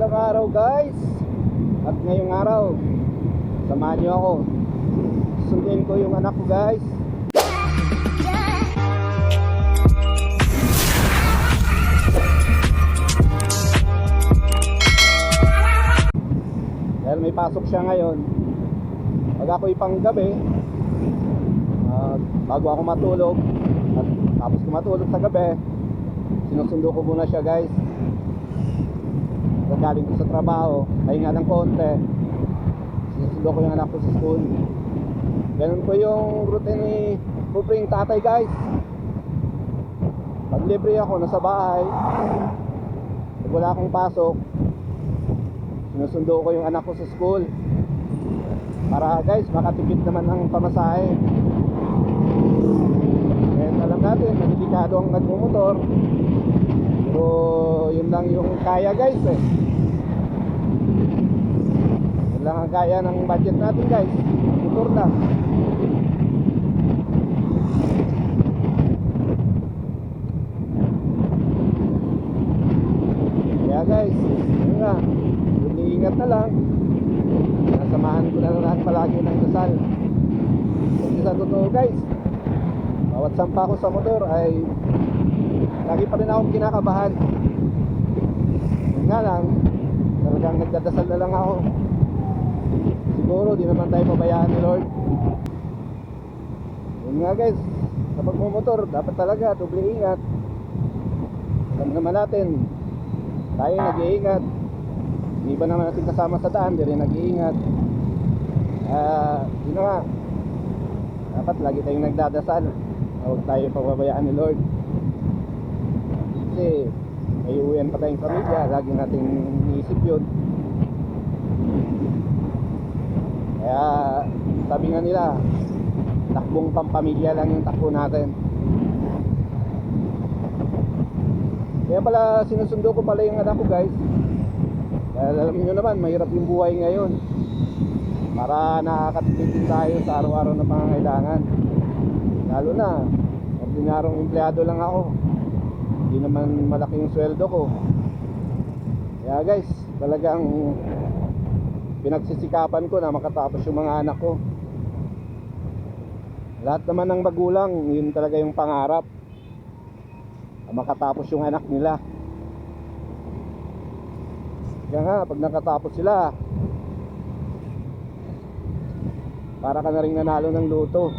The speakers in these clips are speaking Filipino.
Magandang araw guys. At ngayong araw Samahan niyo ako. Sundin ko yung anak ko guys. Dahil may pasok siya ngayon Pag ako'y panggabi ah, Bago ako matulog At tapos ko matulog sa gabi Sinusundo ko muna siya guys Gagaling ko sa trabaho Pahinga ng konti Sinusundo ko yung anak ko sa school. Ganun po yung routine ni Pupring tatay guys. Pag libre ako nasa bahay. Pag wala akong pasok Sinusundo ko yung anak ko sa school. Para guys makatipid naman ng pamasahe. Kaya alam natin Delikado ang nagmumotor. Pero yun lang yung kaya guys eh. Yun lang ang kaya ng budget natin guys. Motor na. Kaya guys Yun nga. Ingat na lang. Nasamahan ko na lang palagi ng dasal. Kasi sa totoo guys Bawat sampa ko sa motor ay Lagi pa rin akong kinakabahan nga lang Talagang nagdadasal na lang ako. Siguro di naman tayo pabayaan ni Lord. Yun nga guys. Kapag motor dapat talaga doble ingat. Alam naman natin Tayo nag-iingat. Yung Iba naman natin kasama sa daan Di rin nag-iingat. Ah, Yun na nga. Dapat lagi tayong nagdadasal. Huwag tayo pababayaan ni Lord. Kasi may uwian pa tayong pamilya. Lagi nating iniisip yun. Kaya sabi nga nila takbong pampamilya lang yung takbo natin. Kaya pala sinusundo ko pala yung anak ko guys. Dahil alam niyo naman mahirap yung buhay ngayon. Para nakakatipid din tayo sa araw-araw na pangangailangan. Lalo na ordinaryong empleyado lang ako naman malaki yung sweldo ko. Kaya guys talagang pinagsisikapan ko na makatapos yung mga anak ko. Lahat naman ng magulang yun talaga yung pangarap. Makatapos yung anak nila. Kaya nga pag nakatapos sila para ka na rin nanalo ng luto.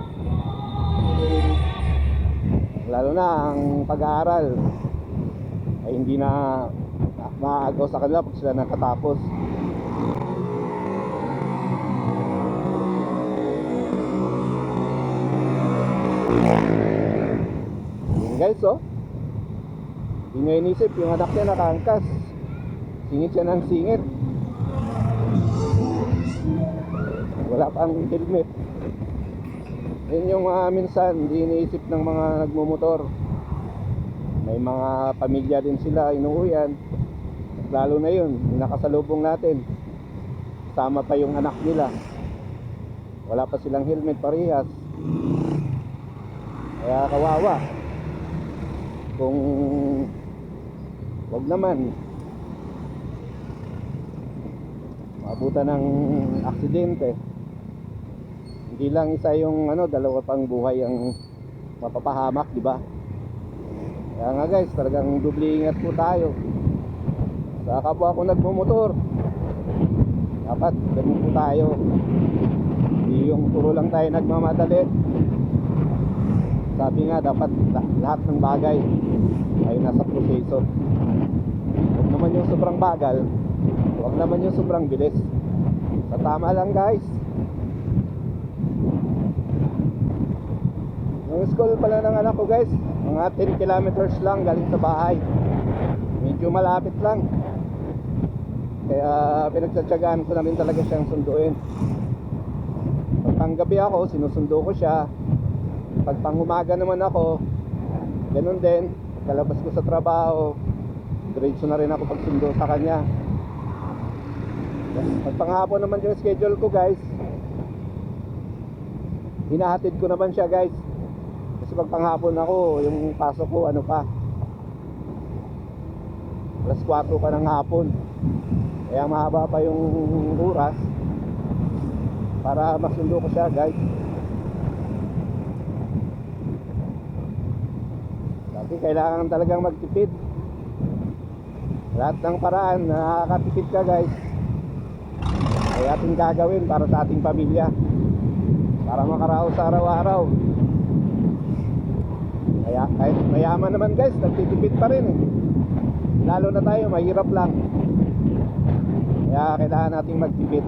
Lalo na ang pag-aaral ay hindi na maagaw sa kanila pag sila nakatapos. Yun guys oh. Hindi niya inisip yung anak niya nakaangkas singit siya ng singit. Wala pang helmet. Yun yung mga minsan hindi iniisip ng mga nagmumotor may mga pamilya din sila inuuyan lalo na yun nakasalubong natin. Sama pa yung anak nila. Wala pa silang helmet parehas. Kaya kawawa. Kung wag naman. Maabutan ng aksidente. Hindi lang isa yung ano dalawa pang buhay ang mapapahamak di ba kaya nga guys talagang doble ingat po tayo. Sa kapwa ko nagmumotor. Dapat ganun po tayo. Hindi yung puro lang tayo nagmamadali. Sabi nga dapat la- lahat ng bagay ay nasa proseso. Huwag naman yung sobrang bagal. Huwag naman yung sobrang bilis. Sa tama lang guys. Yung school pala ng anak ko guys, mga 10 kilometers lang galing sa bahay. Medyo malapit lang. Kaya pinagtsatsagaan ko na rin talaga siyang sunduin. Pag panggabi ako, sinusundo ko siya. Pag pangumaga naman ako, ganun din. Pagkalabas ko sa trabaho, diretso na rin ako pagsundo sa kanya. Pag panghapon naman yung schedule ko guys, hinahatid ko naman siya guys. Kasi pag panghapon ako, yung pasok ko, ano pa, alas 4 pa ng hapon. Kaya mahaba pa yung oras para masundo ko siya guys. Kasi kailangan talagang magtipid. Lahat ng paraan na nakakatipid ka guys ay ating gagawin para sa ating pamilya. Para makaraos araw-araw. Kaya kahit mayaman naman guys, nagtitipid pa rin eh. Lalo na tayo, mahirap lang. Kaya kailangan nating magtipid.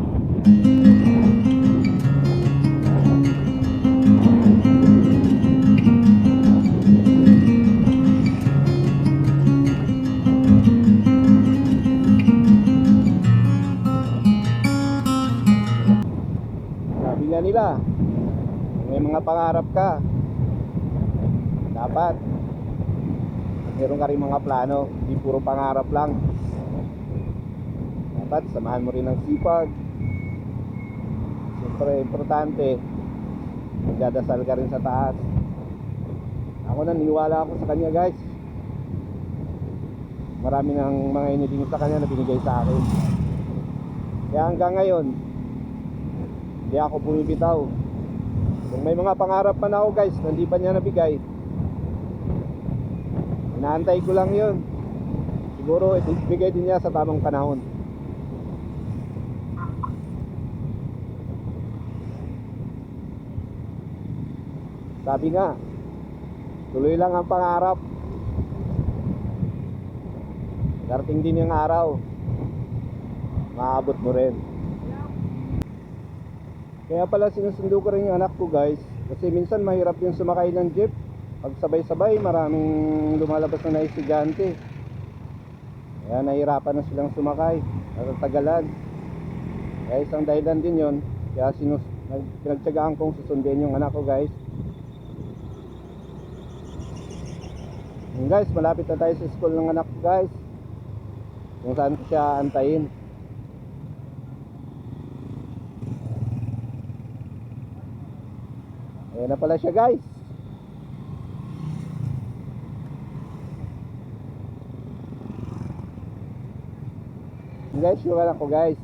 Sabi nga nila, may mga pangarap ka. Dapat meron ka rin mga plano, hindi puro pangarap lang. Dapat samahan mo rin ng sipag. Siyempre, importante, magdadasal ka rin sa taas. Ako naniniwala ako sa kanya guys. Marami ng mga iniling sa kanya na binigay sa akin. Kaya hanggang ngayon, hindi ako bumibitaw. Kung may mga pangarap pa na ako guys, na hindi pa niya nabigay, inaantay ko lang yun. Siguro, ibigay din niya sa tamang panahon. Sabi nga, tuloy lang ang pangarap. Darating din yung araw, maabot mo rin. Kaya pala sinusundo ko rin yung anak ko guys Kasi minsan mahirap yung sumakay ng jeep Pag sabay-sabay maraming lumalabas na estudyante Kaya nahirapan na silang sumakay. Natatagalan. Kaya isang dahilan din yon Kaya sinus nag- pinagtyagaan kong susundin yung anak ko guys. Yun guys, malapit na tayo sa school ng anak ko guys. Kung saan ko siya antayin Ayan na pala siya guys. Guys, yung anak ko guys.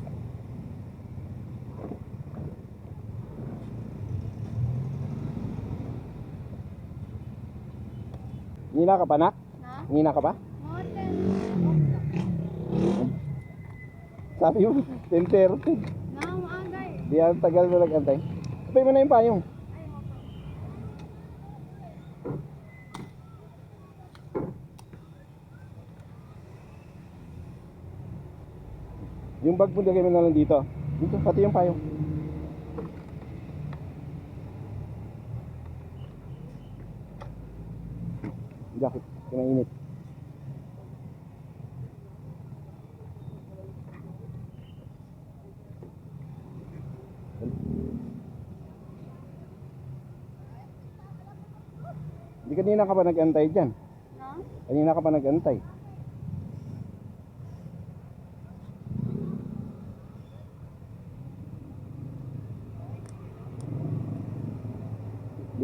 Nina ka pa nak? Ha? Nina ka pa? Sabi mo, 10.30. Now, agay. Di ang tagal mo nag-antay. Kapay mo na yung payong. Yung bag mo lagay mo na lang dito. Dito, pati yung payong. Jacket, kinainit. Hindi kanina ka pa nag-antay dyan. Ha? Kanina ka pa nag-antay.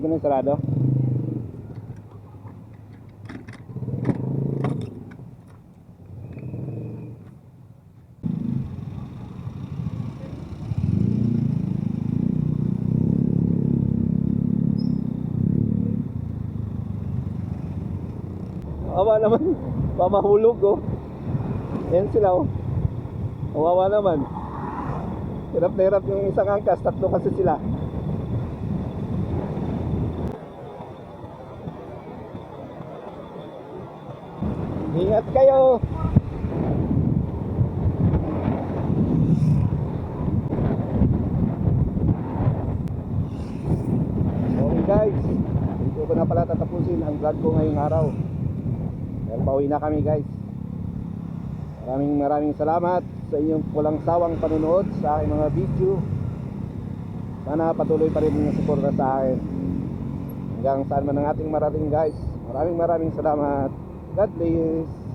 Na sarado? Awa naman, mamahulog oh. Yan sila oh. Kawawa naman. Hirap na hirap yung isang angkas, tatlo kasi sila. Ingat kayo. Okay guys, dito ko na pala tatapusin ang vlog ko ngayong araw. Dahil pauwi na kami guys. Maraming maraming salamat sa inyong pulang sawang panunood sa aking mga video. Sana patuloy pa rin yung suporta sa akin. Hanggang saan man ang ating marating guys. Maraming maraming salamat. God bless.